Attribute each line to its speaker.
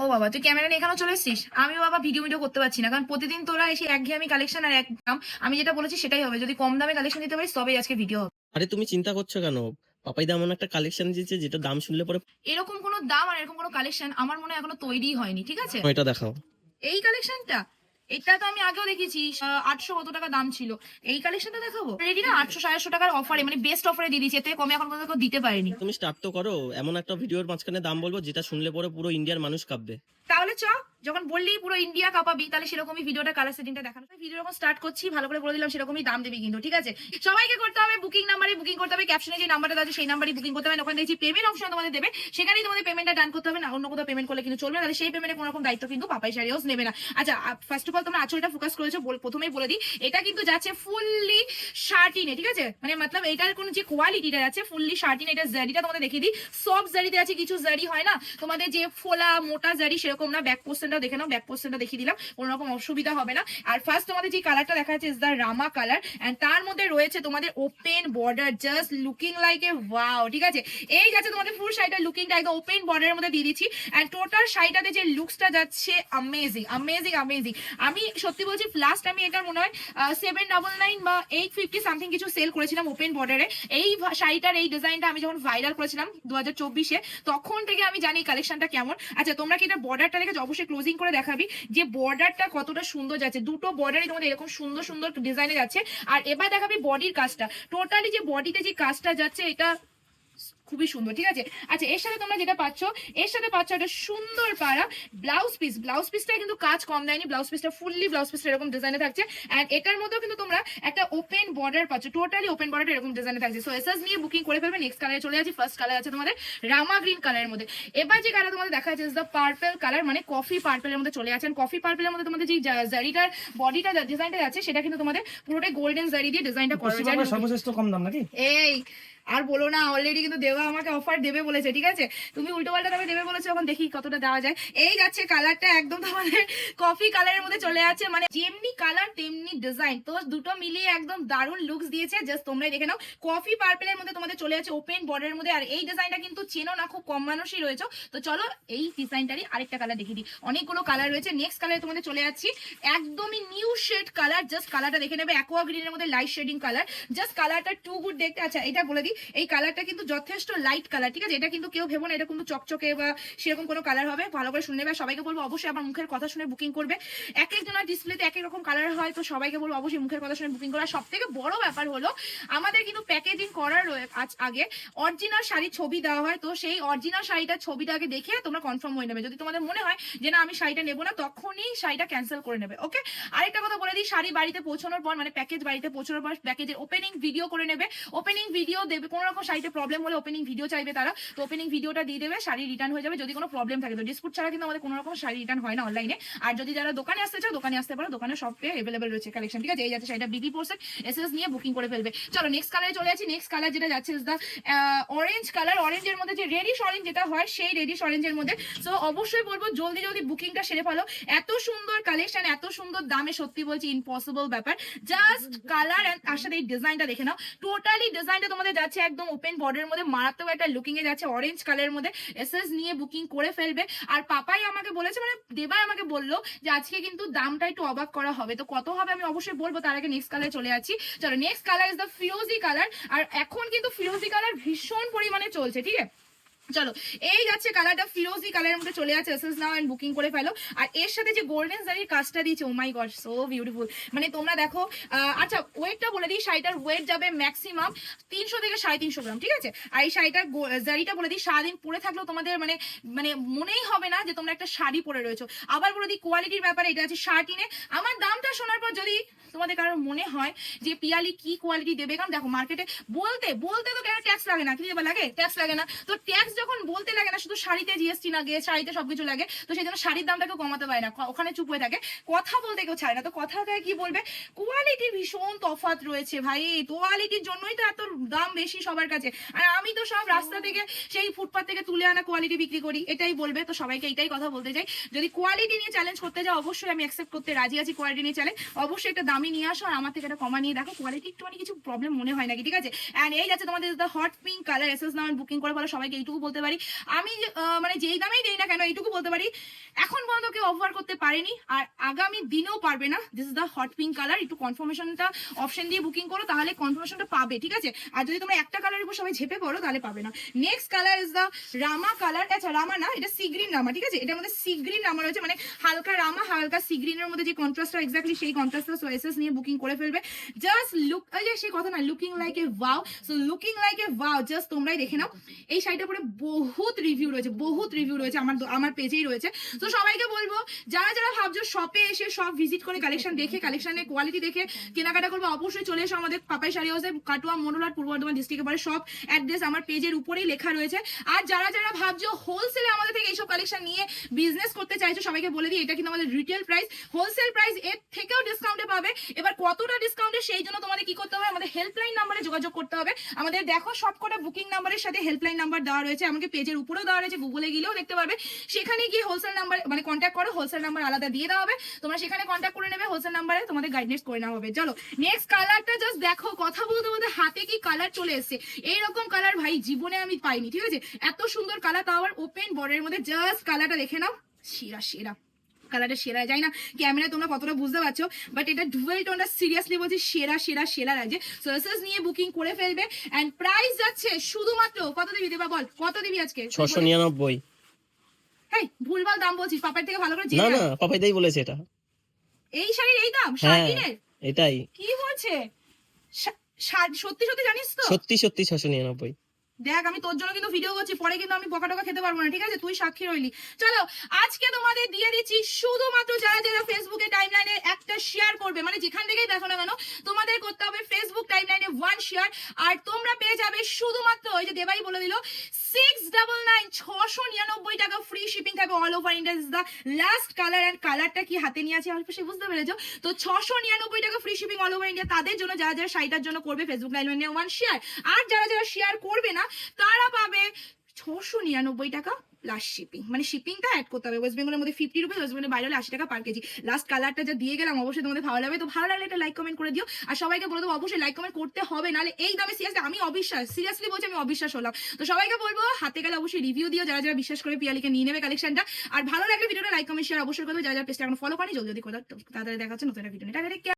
Speaker 1: ও বাবা তুই ক্যামেরা নিয়ে এখানেও চলে এসছিস? আমি বাবা ভিডিও ভিডিও করতে পারছি না কারণ প্রতিদিন তোরা এসে একঘেয়েমি কালেকশন আর এক দাম আমি যেটা বলেছি সেটাই হবে। যদি কম দামে কালেকশন দিতে পারিস তবেই আজকে ভিডিও হবে।
Speaker 2: আরে তুমি চিন্তা করছ কেন? পাপাই দাম এমন একটা কালেকশন দিয়েছে যেটা দাম শুনলে পরে
Speaker 1: এরকম কোনো দাম আর এরকম কোনো কালেকশন আমার মনে হয় এখনও তৈরি হয়নি ঠিক আছে?
Speaker 2: এটা দেখাও।
Speaker 1: এই কালেকশনটা এটা তো আমি আগেও দেখেছি আটশো কত টাকা দাম ছিল। এই কালেকশনটা দেখাবো? রেডি না আটশো সাড়ে টাকার অফারে মানে বেস্ট অফারে দিয়ে দিচ্ছি এতে কমে এখন পর্যন্ত কেউ দিতে পারেনি।
Speaker 2: তুমি স্টার্ট তো করো এমন একটা ভিডিওর মাঝখানে দাম বলব যেটা শুনলে পরে পুরো ইন্ডিয়ার মানুষ কাঁপবে।
Speaker 1: তাহলে চ। যখন বললি পুরো ইন্ডিয়া কাঁপাবি, তাহলে সেরকমই ভিডিওটা কালার সেটিংটা দেখানো। ভিডিও যখন স্টার্ট করছি, ভালো করে বলে দিলাম, সেরকমই দাম দেবে কিন্তু, ঠিক আছে? সবাইকে করতে হবে বুকিং নাম্বারে বুকিং করতে হবে ক্যাপশনে যে নাম্বারটা আছে, সেই নাম্বারই বুকিং করতে হবে। ওখানে দেখছি পেমেন্ট অপশন তোমাদের দেবে। সেখানেই তোমাদের পেমেন্টটা ডান করতে হবে। না, অন্য কোথাও পেমেন্ট করলে কিন্তু চলবে তাহলে সেই পেমেন্টে কোনো রকম দায়িত্ব কিন্তু পাপাই শাড়ি নেবে না। আচ্ছা ফার্স্ট অফ অল তোমরা আঁচলটা ফোকাস করেছ প্রথমেই বলে দিই। এটা কিন্তু যাচ্ছে ফুললি শার্টিনে, ঠিক আছে? মানে মতলব এটার কোন যে কোয়ালিটিটা আছে ফুললি শার্টিন এটা জারিটা তোমাদের দেখিয়ে দিই। সব জারিতে আছে, কিছু জারি হয় না। তোমাদের যে ফোলা মোটা জারি সেরকম না ব্যাক পোস্টেনটাও দেখে নাও ব্যাক পোস্টেনটা দেখিয়ে দিলাম কোনো রকম অসুবিধা হবে না। আর ফার্স্ট তোমাদের যে কালারটা দেখা যাচ্ছে is the rama colour and তার মধ্যে রয়েছে তোমাদের open border just looking like a wow ঠিক আছে? এই যাচ্ছে তোমাদের ফুল শাড়িটার লুকিংটা একদম ওপেন বর্ডারের মধ্যে দিয়ে দিচ্ছি এন্ড টোটাল শাড়িটাতে যে লুকসটা যাচ্ছে আমেজিং অ্যামেজিং আমেজিং আমি সত্যি বলছি লাস্ট আমি এটার মনে হয় সেভেন ডাবল নাইন বা এইট ফিফটি সামথিং কিছু সেল করেছিলাম ওপেন বর্ডারে এই শাড়িটার এই ডিজাইনটা আমি যখন ভাইরাল করেছিলাম দু হাজার চব্বিশে, তখন থেকে আমি জানি কালেকশনটা কেমন। আচ্ছা তোমরা কি এটা বর্ডারটা দেখে অবশ্যই ক্লোজিং করে দেখাবি যে বর্ডারটা কতটা সুন্দর যাচ্ছে। দুটো বর্ডারই তোমাদের এরকম সুন্দর সুন্দর ডিজাইনে যাচ্ছে। আর এবার দেখাবি বডির কাজটা। টোটালি যে বডিতে যে কাজটা যাচ্ছে, এটা খুবই সুন্দর ঠিক আছে? আচ্ছা এর সাথে তোমরা যেটা পাচ্ছ এর সাথে পাচ্ছ একটা সুন্দর পাড়া ব্লাউজ পিস ব্লাউজ পিসটা কিন্তু কাজ কম দেয়নি ব্লাউজ পিসটা ফুললি ব্লাউজ পিসটা এরকম ডিজাইনে থাকছে। এন্ড এটার মধ্যেও কিন্তু তোমরা একটা ওপেন বর্ডার পাচ্ছ টোটালি ওপেন বর্ডার এরকম ডিজাইনে থাকছে। সো এসএস নিয়ে বুকিং করে ফেলবে নেক্সট কালারে চলে যাচ্ছি। ফার্স্ট কালার আছে তোমাদের রামা গ্রিন কালারের মধ্যে। এবার যে কালার তোমাদের দেখা যাচ্ছে দ্য পার্পেল কালার মানে কফি পার্পেলের মধ্যে চলে যাচ্ছেন কফি পার্পেলের মধ্যে তোমাদের যে জারিটার বডিটা ডিজাইনটা যাচ্ছে সেটা কিন্তু তোমাদের পুরোটাই গোল্ডেন জারি দিয়ে ডিজাইনটা করা হয়েছে।
Speaker 3: সর্বশ্রেষ্ঠ কম দাম নাকি?
Speaker 1: এই আর বলো না অলরেডি কিন্তু দেবা আমাকে অফার দেবে বলেছে, ঠিক আছে? তুমি উল্টো পাল্টা দেবে বলেছ, এখন দেখি কতটা দেওয়া যায়। এই যাচ্ছে কালারটা একদম তোমাদের কফি কালারের মধ্যে চলে যাচ্ছে মানে যেমনি কালার তেমনি ডিজাইন তো দুটো মিলিয়ে একদম দারুণ লুকস দিয়েছে জাস্ট তোমরাই দেখে নাও। কফি পার্পেলের মধ্যে তোমাদের চলে যাচ্ছে ওপেন বর্ডারের মধ্যে, আর এই ডিজাইনটা কিন্তু চেনো না, খুব কম মানুষই রয়েছে। তো চলো এই ডিজাইনটারই আরেকটা কালার দেখিয়ে দিই। অনেকগুলো কালার রয়েছে নেক্সট কালারে তোমাদের চলে যাচ্ছি। একদমই নিউ শেড কালার জাস্ট কালারটা দেখে নেবে অ্যাকোয়া গ্রিনের মধ্যে লাইট শেডিং কালার জাস্ট কালারটা টু গুড দেখতে আচ্ছা এটা বলে দিই। এই কালারটা কিন্তু যথেষ্ট লাইট কালার ঠিক আছে? এটা কিন্তু কেউ ভেবো না, এটা কিন্তু চকচকে বা সেরকম কোনো কালার হবে, ভালো করে শুনে নেবে। সবাইকে বলব, অবশ্যই আমার মুখের কথা শুনে বুকিং করবে। এক একজনের ডিসপ্লেতে এক এক রকম কালার হয়, তো সবাইকে বলব, অবশ্যই মুখের কথা শুনে বুকিং করা। সব থেকে বড় ব্যাপার হলো, আমাদের কিন্তু প্যাকেজিং করার আজ আগে অরিজিনাল শাড়ির ছবি দেওয়া হয়, তো সেই অরিজিনাল শাড়িটার ছবিটা আগে দেখে তোমরা কনফার্ম হয়ে নেবে। যদি তোমাদের মনে হয় যে না, আমি শাড়িটা নেব না, তখনই শাড়িটা ক্যান্সেল করে নেবে ওকে আরেকটা কথা বলে দিই, শাড়ি বাড়িতে পৌঁছানোর পর মানে প্যাকেজ বাড়িতে পৌঁছানোর পর প্যাকেজের ওপেনিং ভিডিও করে নেবে। ওপেনিং ভিডিও দেবে কোনো রকম শাড়িতে প্রবলেম হলে ওপেনিং ভিডিও চাইবে তারা, তো ওপেনিং ভিডিওটা দিয়ে দেবে, শাড়ি রিটার্ন হয়ে যাবে, যদি কোনো প্রবলেম থাকে। তো ডিসপুট ছাড়া কিন্তু আমাদের কোনো রকম শাড়ি রিটার্ন হয় না অনলাইনে আর যদি যারা দোকানে আসতে চাও, দোকানে আসতে পারো, দোকানে সব পেয়ে অ্যাভেলেবেল রয়েছে কালেকশন ঠিক আছে? এই যাচ্ছে শাড়িটা বিবি পোর্সেট এসএস নিয়ে বুকিং করে ফেলবে। চলো নেক্সট কালারে চলে যাচ্ছি। নেক্সট কালার যেটা যাচ্ছে ইজ অরেঞ্জ কালার অরেঞ্জের মধ্যে যে রেডিশ অরেঞ্জ যেটা হয়, সেই রেডিশ অরেঞ্জের মধ্যে। সো অবশ্যই বলব, জলদি জলদি বুকিংটা সেরে ফেলো। এত সুন্দর কালেকশন এত সুন্দর দামে, সত্যি বলছি ইম্পসিবল ব্যাপার। জাস্ট কালার এন্ড তার সাথে এই ডিজাইনটা দেখে নাও। টোটালি ডিজাইনটা তোমাদের যাচ্ছে একদম ওপেন বর্ডারের মধ্যে, মারাত্মক একটা লুকিং এ যাচ্ছে অরেঞ্জ কালারের মধ্যে এসএস নিয়ে বুকিং করে ফেলবে। আর পাপাই আমাকে বলেছে মানে দেবাই আমাকে বলল যে আজকে কিন্তু দামটা একটু অবাক করা হবে। তো কত হবে আমি অবশ্যই বলব, তার আগে নেক্সট কালারে চলে যাচ্ছি। চলো নেক্সট কালার ইজ দ্য ফিরোজি কালার আর এখন কিন্তু ফিরোজি কালার ভীষণ পরিমাণে চলছে, ঠিক আছে? চলো, এই যাচ্ছে কালারটা ফিরোজি কালারের মধ্যে চলে যাচ্ছে এসএস নাও অ্যান্ড বুকিং করে ফেলো। আর এর সাথে যে গোল্ডেন জারির কাজটা দিয়েছে oh my god so beautiful মানে তোমরা দেখো আচ্ছা ওয়েটটা বলে দিই, শাড়িটার ওয়েট যাবে ম্যাক্সিমাম তিনশো থেকে সাড়ে তিনশো গ্রাম, ঠিক আছে? আর এই শাড়িটার জারিটা বলে দিই, সারাদিন পরে থাকলেও তোমাদের মানে মানে মনেই হবে না যে তোমরা একটা শাড়ি পরে রয়েছো। আবার বলে দিই কোয়ালিটির ব্যাপারে এটা আছে শার্টিনে। আমার দামটা শোনার পর যদি তোমাদের কারোর মনে হয় যে পিয়ালি কি কোয়ালিটি দেবে, কারণ দেখো মার্কেটে বলতে বলতে তো কেন ট্যাক্স লাগে না, কি লাগে? ট্যাক্স লাগে না। তো ট্যাক্স যখন বলতে লাগে না, শুধু শাড়িতে জিএসটি লাগে শাড়িতে সবকিছু লাগে, তো সেই জন্য শাড়ির দামটা কেউ কমাতে পারে না। ওখানে চুপ হয়ে থাকে। কথা বলতে কেউ ছাড়ে না। তো কথা দেয় কি বলবে? কোয়ালিটি ভীষণ তফাত রয়েছে ভাই। কোয়ালিটির জন্যই তো এত দাম বেশি সবার কাছে। আর আমি তো সব রাস্তা থেকে সেই ফুটপাথ থেকে তুলে আনা কোয়ালিটি বিক্রি করি, এটাই বলবে। তো সবাইকে এটাই কথা বলতে চাই। যদি কোয়ালিটি নিয়ে চ্যালেঞ্জ করতে যাও, অবশ্যই আমি অ্যাকসেপ্ট করতে রাজি আছি কোয়ালিটি নিয়ে চ্যালেঞ্জ অবশ্যই একটা দামি নিয়ে আসো আর আমার থেকে একটা কমা নিয়ে দেখো। কোয়ালিটি একটু একটুখানি কিছু প্রবলেম মনে হয় নাকি, ঠিক আছে? অ্যান্ড এই যাচ্ছে তোমাদের হট পিঙ্ক কালার এসএস নাম বুকিং করে বলো। সবাইকে এইটুকু বলতে পারি। আমি মানে যেই দামেই দেই না কেন এইটুকু বলতে পারি এখন পর্যন্ত কেউ অফার করতে পারেনি, আর আগামী দিনেও পারবে না। This is the hot pink colour একটু কনফার্মেশনটা অপশন দিয়ে বুকিং করো, তাহলে কনফার্মেশনটা পাবে, ঠিক আছে? আর যদি তোমরা একটা কালারের উপর সবাই ঝেপে পড়ো, তাহলে পাবে না। Next colour is the rama colour আচ্ছা রামা না, এটা সি গ্রিন রামা ঠিক আছে? এটার মধ্যে সি গ্রিন রামা রয়েছে মানে হালকা রামা হালকা সিগ্রিনের মধ্যে যে কন্ট্রাস্টটা এক্স্যাক্টলি সেই কন্ট্রাস্টটা সোয়েসেস নিয়ে বুকিং করে ফেলবে। জাস্ট লুক সেই কথা না looking like a wow so looking like a wow just তোমরাই দেখে নাও। এই শাড়িটার পরে বহুত রিভিউ রয়েছে, বহুত রিভিউ রয়েছে, আমার আমার পেজেই রয়েছে। সবাইকে বলব, যারা যারা ভাবছ শপে এসে সব ভিজিট করে কালেকশন দেখে কালেকশনের কোয়ালিটি দেখে, কেনাকাটা করব, অবশ্যই চলে এসো আমাদের পাপাই শাড়ি হাউসে কাটুয়া মনোলার পূর্ব বর্ধমান ডিস্ট্রিক্টে পরে সব অ্যাড্রেস আমার পেজের উপরেই লেখা রয়েছে। আর যারা যারা ভাবছ হোলসেলে আমাদের থেকে এইসব কালেকশন নিয়ে বিজনেস করতে চাইছো, সবাইকে বলে দিই, এটা কিন্তু আমাদের রিটেল প্রাইস হোলসেল প্রাইস এর থেকেও ডিসকাউন্টে পাবে। এবার কতটা ডিসকাউন্টে সেই জন্য তোমাদের কি করতে হবে, আমাদের হেল্পলাইন নাম্বারে যোগাযোগ করতে হবে। আমাদের দেখো সবকটা বুকিং নাম্বারের সাথে হেল্পলাইন নাম্বার দেওয়া রয়েছে, আমাকে পেজের উপরেও দেওয়া রয়েছে গুগলে গিয়েও দেখতে পারবে। সেখানে গিয়ে হোলসেল নাম্বার মানে কন্ট্যাক্ট করো হোলসেল নাম্বার আলাদা দিয়ে দেওয়া হবে। তোমরা সেখানে কন্ট্যাক্ট করে নেবে হোলসেল নাম্বারে তোমাদের গাইডেন্স করে নেওয়া হবে। চলো নেক্সট কালারটা জাস্ট দেখো, কথা বলতে বলতে হাতে কি কালার চলে এসেছে। এইরকম কালার ভাই জীবনে আমি পাইনি, ঠিক আছে? এত সুন্দর কালার তাও আবার ওপেন বর্ডের মধ্যে জাস্ট কালারটা দেখে নাও। সেরা সেরা। কালারটা সেরা যায় না ক্যামেরায় তোমরা কতটা বুঝতে পারছ বাট এটা ডুয়েল টোনটা সিরিয়াসলি বলছি সেরা সেরা সেরা লাগছে। সোর্সেস নিয়ে বুকিং করে ফেলবে এন্ড প্রাইস যাচ্ছে শুধুমাত্র কত দিবি দেবা বল? কত দিবি আজকে?
Speaker 2: ছশো নিরানব্বই।
Speaker 1: হেই ভুলভাল দাম বলছিস পাপার থেকে ভালো করে
Speaker 2: না না
Speaker 1: নাও।
Speaker 2: পাপাইদাই বলেছে এটা।
Speaker 1: এই শাড়ির এই দাম
Speaker 2: হ্যাঁ
Speaker 1: শাড়িনের
Speaker 2: এটাই।
Speaker 1: কি বলছে সত্যি সত্যি জানিস তো?
Speaker 2: সত্যি সত্যি ছশো নিরানব্বই।
Speaker 1: দেখ আমি তোর জন্য কিন্তু ভিডিও করছি পরে কিন্তু আমি বকা টকা খেতে পারব না ঠিক আছে? তুই সাক্ষী রইলি। চলো আজকে তোমাদের দিয়ে দিচ্ছি শুধুমাত্র যারা যারা ফেসবুকে টাইমলাইনে একটা শেয়ার করবে মানে যেখান থেকেই দেখো না কেন তোমাদের করতে হবে ফেসবুক টাইমলাইনে ওয়ান শেয়ার আর তোমরা পেয়ে যাবে শুধুমাত্র ওই যে দেবাই বলে দিল সিক্স ডাবল নাইন ছশো নিরানব্বই টাকা ফ্রি শিপিং থাকবে all over India last colour কালারটা কি হাতে নিয়ে আছে অল্প সে বুঝতে পেরেছ? তো ছশো নিরানব্বই টাকা ফ্রি শিপিং অল ইন্ডিয়া তাদের জন্য, যারা যারা শাড়িটার জন্য করবে ফেসবুক টাইমলাইনে ওয়ান শেয়ার আর যারা যারা শেয়ার করবে না, তারা পাবে ছশো নিরানব্বই টাকা প্লাস শিপিং মানে শিপিংটা অ্যাড করতে হবে। ওয়েস্ট বেঙ্গলের মধ্যে ফিফটি রুপিস ওয়েস্ট বেঙ্গলের বাইরে হলে আশি টাকা পার কেজি লাস্ট কালারটা যা দিয়ে গেলাম, অবশ্যই তোমাদের ভালো লাগবে। তো ভালো লাগলে একটা লাইক কমেন্ট করে দিও। আর সবাইকে বলে দেবো, অবশ্যই লাইক কমেন্ট করতে হবে। নাহলে এই দামে সিরিয়াসলি আমি অবিশ্বাস সিরিয়াসলি বলছি আমি অবিশ্বাস হলাম। তো সবাইকে বলব, হাতে গেলে অবশ্যই রিভিউ দিও। যারা যারা বিশ্বাস করে পিয়ালিকে নিয়ে নেবে কালেকশনটা আর ভালো লাগলে ভিডিওটা লাইক কমেন্ট শেয়ার অবশ্যই করবে যারা যারা পেজটা এখন ফলো করেনি, জলদি জলদি করে তাড়াতাড়ি নতুন একটা ভিডিও এটা